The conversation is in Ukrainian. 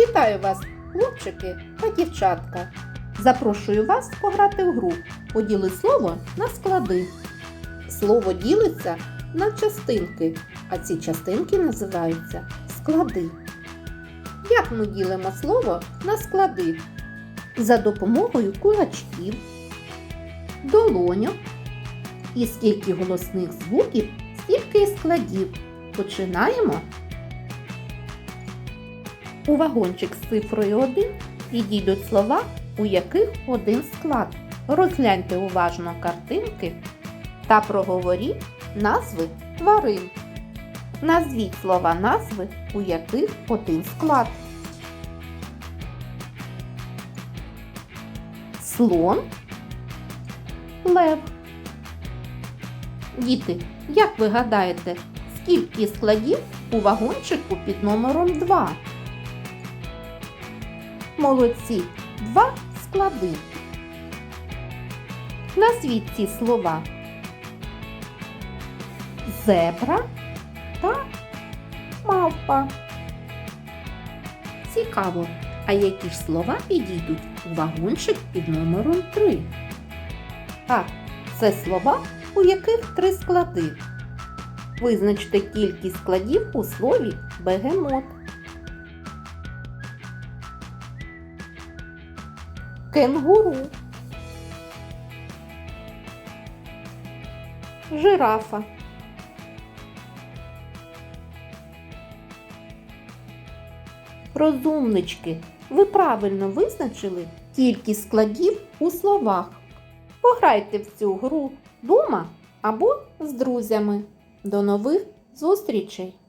Вітаю вас, хлопчики та дівчатка. Запрошую вас пограти в гру. Поділи слово на склади. Слово ділиться на частинки, а ці частинки називаються склади. Як ми ділимо слово на склади? За допомогою кулачків, долоньок і скільки голосних звуків, стільки і складів. Починаємо. У вагончик з цифрою 1 підійдуть слова, у яких один склад. Розгляньте уважно картинки та проговоріть назви тварин. Назвіть слова назви, у яких один склад. Слон, лев. Діти, як ви гадаєте, скільки складів у вагончику під номером 2? Молодці, два склади. Назвіть ці слова. Зебра та мавпа. Цікаво, а які ж слова підійдуть у вагончик під номером 3? Так, це слова, у яких три склади. Визначте кількість складів у слові бегемот. Кенгуру. Жирафа. Розумнички, ви правильно визначили кількість складів у словах. Пограйте в цю гру дома або з друзями. До нових зустрічей!